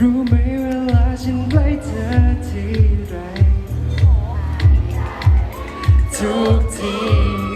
รู้ไหมเวลาฉันใกล้เธอทีไรทุกที